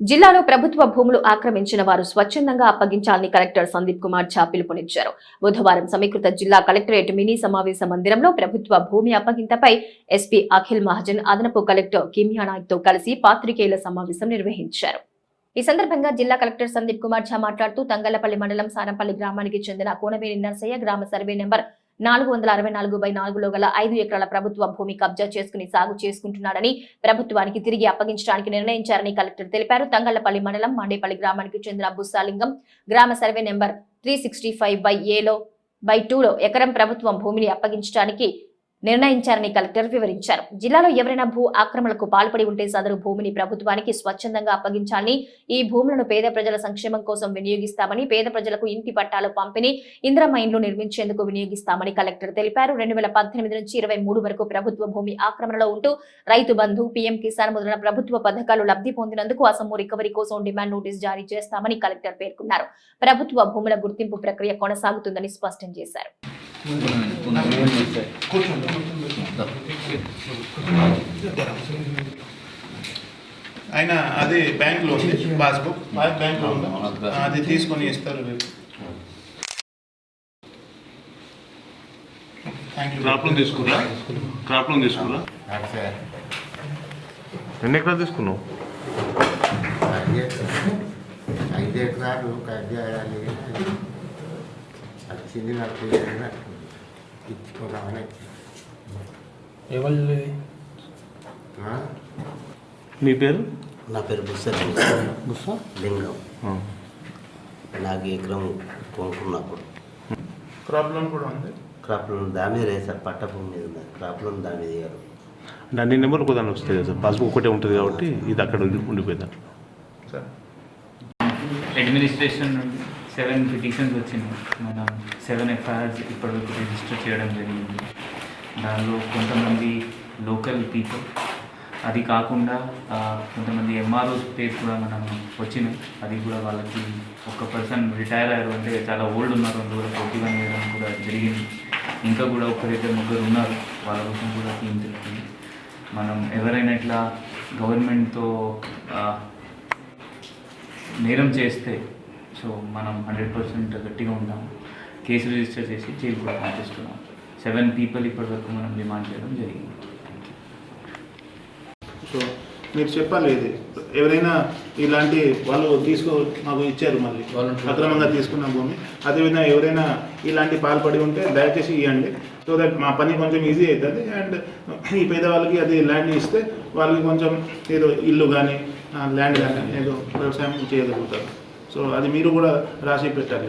జిల్లాలో ప్రభుత్వ భూములు ఆక్రమించిన వారు స్వచ్ఛందంగా అప్పగించాలని కలెక్టర్ సందీప్ కుమార్ ఝా పిలుపునిచ్చారు. బుధవారం సమీకృత జిల్లా కలెక్టరేట్ మినీ సమావేశ మందిరంలో ప్రభుత్వ భూమి అప్పగింతపై ఎస్పీ అఖిల్ మహాజన్ అదనపు కలెక్టర్ కిమియా నాయక్తో కలిసి పాత్రికేయుల సమావేశం నిర్వహించారు. ఈ సందర్భంగా జిల్లా కలెక్టర్ సందీప్ కుమార్ ఝా మాట్లాడుతూ తంగళ్ళపల్లి మండలం సారంపల్లి గ్రామానికి చెందిన కోనవేని నర్సయ్య గ్రామ సర్వే నెంబర్ నాలుగు వందల అరవై నాలుగు బై నాలుగులో గల ఐదు ఎకరాల ప్రభుత్వ భూమి కబ్జా చేసుకుని సాగు చేసుకుంటున్నాడని ప్రభుత్వానికి తిరిగి అప్పగించడానికి నిర్ణయించారని కలెక్టర్ తెలిపారు. తంగళ్ళపల్లి మండలం మండేపల్లి గ్రామానికి చెందిన బుస్సాలింగం గ్రామ survey number three sixty five by ఏలో బై టూలో ఎకరం ప్రభుత్వం భూమిని అప్పగించడానికి నిర్ణయించారని కలెక్టర్ వివరించారు. జిల్లాలో ఎవరైనా భూ ఆక్రమణలకు పాల్పడి ఉంటే సదరు భూమిని ప్రభుత్వానికి స్వచ్ఛందంగా అప్పగించాలని ఈ భూములను పేద ప్రజల సంక్షేమం కోసం వినియోగిస్తామని పేద ప్రజలకు ఇంటి పట్టాలు పంపిణీ ఇంద్ర ఇండ్లు నిర్మించేందుకు వినియోగిస్తామని కలెక్టర్ తెలిపారు. రెండు వేల పద్దెనిమిది నుంచి ఇరవై మూడు వరకు ప్రభుత్వ భూమి ఆక్రమణలో ఉంటూ రైతు బంధు పీఎం కిసాన్ మొదలైన ప్రభుత్వ పథకాలు లబ్ధి పొందినందుకు అసము రికవరీ కోసం డిమాండ్ నోటీస్ జారీ చేస్తామని కలెక్టర్ పేర్కొన్నారు. ప్రభుత్వ భూముల గుర్తింపు ప్రక్రియ కొనసాగుతుందని స్పష్టం చేశారు. ఆయన అది బ్యాంక్లో ఉంది పాస్బుక్. బ్యాంక్లో ఉంది. అది తీసుకొని ఇస్తారు రేపు. థ్యాంక్ యూ క్రాప్ లోన్ తీసుకురా. క్రాప్ లోన్ తీసుకురా. ఎన్ని ఎకరాలు తీసుకున్నావు? ఐదు ఎకరాలు కట్ చేయాలి వచ్చింది నాకు ఎవరు? నీ పేరు నా పేరు బుస్సర్? గుస్సా లింగం నాకు ఎకరం కొనుక్కున్నప్పుడు. క్రాప్ లోన్ కూడా ఉంది? క్రాప్ లోన్ దాని మీద లేదు సార్ పట్ట భూమి మీద ఉంది క్రాప్ లోన్ దాని మీద ఇయ్యరు అంటే అన్ని నెంబర్లు ఒక దాన్ని వస్తాయి కదా సార్? పాస్బుక్ ఒకటే ఉంటుంది కాబట్టి ఇది అక్కడ ఉండి- ఉండిపోయింది. సార్ అడ్మినిస్ట్రేషన్ నుండి సెవెన్ పిటిషన్స్ వచ్చినాయి. మనం సెవెన్ ఎఫ్ఐఆర్స్ ఇప్పటివరకు రిజిస్టర్ చేయడం జరిగింది. దానిలో కొంతమంది లోకల్ పీపుల్. అది కాకుండా కొంతమంది ఎంఆర్ఓస్ పేరు కూడా మనం వచ్చినాయి. అది కూడా వాళ్ళకి ఒక పర్సన్ రిటైర్ అయ్యారు అంటే చాలా ఓల్డ్ ఉన్నారు. అందులో కూడా వేయడం కూడా జరిగింది. ఇంకా కూడా ఒకరిద్దరు ముగ్గురు ఉన్నారు. వాళ్ళ కోసం కూడా టీం తెలుస్తుంది మనం ఎవరైనా ఇట్లా గవర్నమెంట్తో నేరం చేస్తే సో మనం హండ్రెడ్ పర్సెంట్ గట్టిగా ఉంటాం. కేసు రిజిస్టర్ చేసి జైలు కూడా పంపిస్తున్నాం. సెవెన్ పీపుల్ ఇప్పటివరకు మనం డిమాండ్ చేయడం జరిగింది. సో మీరు చెప్పాలి ఇది. ఎవరైనా ఇలాంటి వాళ్ళు తీసుకో మాకు ఇచ్చారు మళ్ళీ. అక్రమంగా తీసుకున్న భూమి. అదేవిధంగా ఎవరైనా ఇలాంటి పాల్పడి ఉంటే దయచేసి ఇవ్వండి సో దట్ మా పని కొంచెం ఈజీ అవుతుంది అండ్ ఈ పేదవాళ్ళకి అది ల్యాండ్ ఇస్తే వాళ్ళకి కొంచెం ఏదో ఇల్లు కానీ ల్యాండ్ కానీ ఏదో వ్యవసాయం చేయగలుగుతారు. సో అది మీరు కూడా రాసి పెట్టాలి.